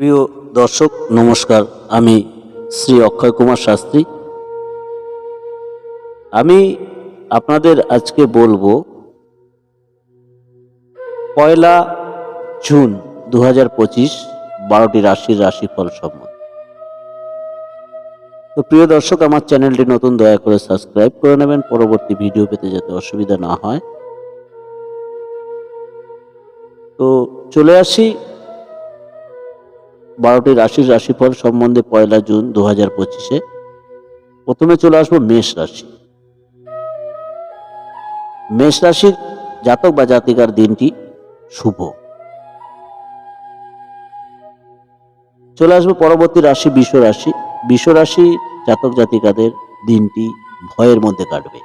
প্রিয় দর্শক, নমস্কার। আমি শ্রী অক্ষয় কুমার শাস্ত্রী। আমি আপনাদের আজকে বলব, পয়লা জুন দু হাজার পঁচিশ, বারোটি রাশির রাশিফল সম্বন্ধে। তো প্রিয় দর্শক, আমার চ্যানেলটি নতুন, দয়া করে সাবস্ক্রাইব করে নেবেন। পরবর্তী ভিডিও পেতে যাতে অসুবিধা না হয়। তো চলে আসি বারোটি রাশির রাশিফল সম্বন্ধে পয়লা জুন দু হাজার পঁচিশে। প্রথমে চলে আসব মেষ রাশি। মেষ রাশির জাতক বা জাতিকার দিনটি শুভ। চলে আসব পরবর্তী রাশি বিশ্ব রাশি। বিশ্ব রাশি জাতক জাতিকাদের দিনটি ভয়ের মধ্যে কাটবে।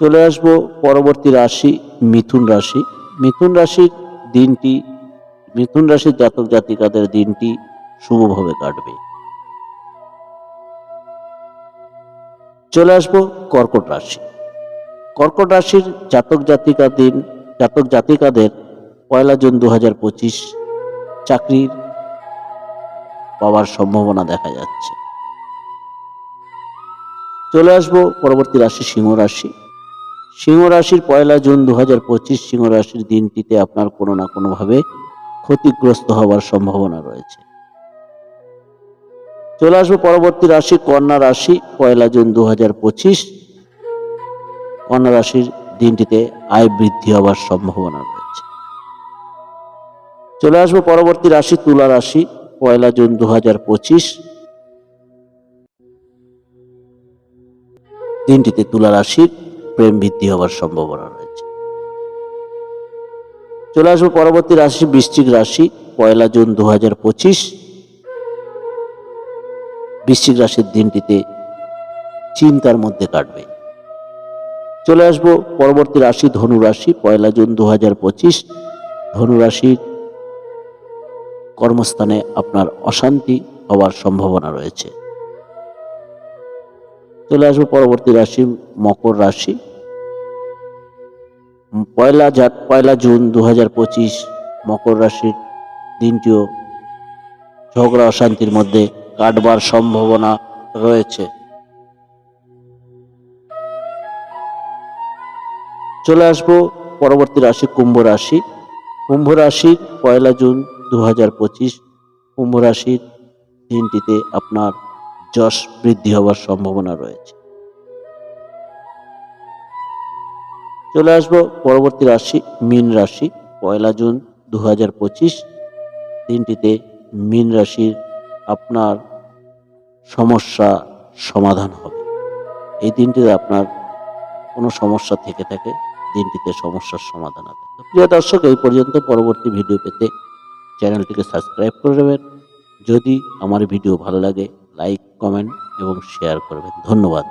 চলে আসব পরবর্তী রাশি মিথুন রাশি। মিথুন রাশির দিনটি মিথুন রাশির জাতক জাতিকাদের দিনটি শুভভাবে কাটবে। চলে আসব কর্কট রাশি। কর্কট রাশির জাতক জাতিকা দিন, জাতক জাতিকাদের পয়লা জুন দু হাজার পঁচিশ চাকরির পাওয়ার সম্ভাবনা দেখা যাচ্ছে। চলে আসব পরবর্তী রাশি সিংহ রাশি। সিংহ রাশির পয়লা জুন দু হাজার পঁচিশ সিংহ রাশির দিনটিতে আপনার কোনো না কোনোভাবে ক্ষতিগ্রস্ত হওয়ার সম্ভাবনা রয়েছে। চলে আসব পরবর্তী রাশি, কন্যা রাশি, পয়লা জুন দু হাজার পঁচিশ। কন্যা রাশির দিনটিতে আয় বৃদ্ধি হওয়ার সম্ভাবনা রয়েছে। চলে আসব পরবর্তী রাশি, তুলা রাশি, পয়লা জুন দু হাজার পঁচিশ। দিনটিতে তুলা রাশির প্রেম বৃদ্ধি হওয়ার সম্ভাবনা চলে আসব পরবর্তী রাশি, বৃশ্চিক রাশি, পয়লা জুন দু হাজার পঁচিশ। বৃশ্চিক রাশির দিনটিতে চিন্তার মধ্যে কাটবে। চলে আসব পরবর্তী রাশি, ধনু রাশি, পয়লা জুন দু হাজার পঁচিশ। ধনু রাশির কর্মস্থানে আপনার অশান্তি হওয়ার সম্ভাবনা রয়েছে। চলে আসব পরবর্তী রাশি, মকর রাশি পয়লা জাত, পয়লা জুন দু হাজার পঁচিশ, মকর রাশির দিনটিও ঝগড়া অশান্তির মধ্যে কাটবার সম্ভাবনা রয়েছে। চলে আসব পরবর্তী রাশি, কুম্ভ রাশি। কুম্ভ রাশির পয়লা জুন দু হাজার পঁচিশ, কুম্ভ রাশির দিনটিতে আপনার যশ বৃদ্ধি হওয়ার সম্ভাবনা রয়েছে। চলে আসব পরবর্তী রাশি, মীন রাশি, পয়লা জুন দু হাজার পঁচিশ। দিনটিতে মীন রাশির আপনার সমস্যা সমাধান হবে। এই দিনটিতে আপনার কোনো সমস্যা থেকে থাকে, দিনটিতে সমস্যার সমাধান হবে। প্রিয় দর্শক, এই পর্যন্ত পরবর্তী ভিডিও পেতে চ্যানেলটিকে সাবস্ক্রাইব করে দেবেন। যদি আমার ভিডিও ভালো লাগে, লাইক, কমেন্ট এবং শেয়ার করবেন। ধন্যবাদ।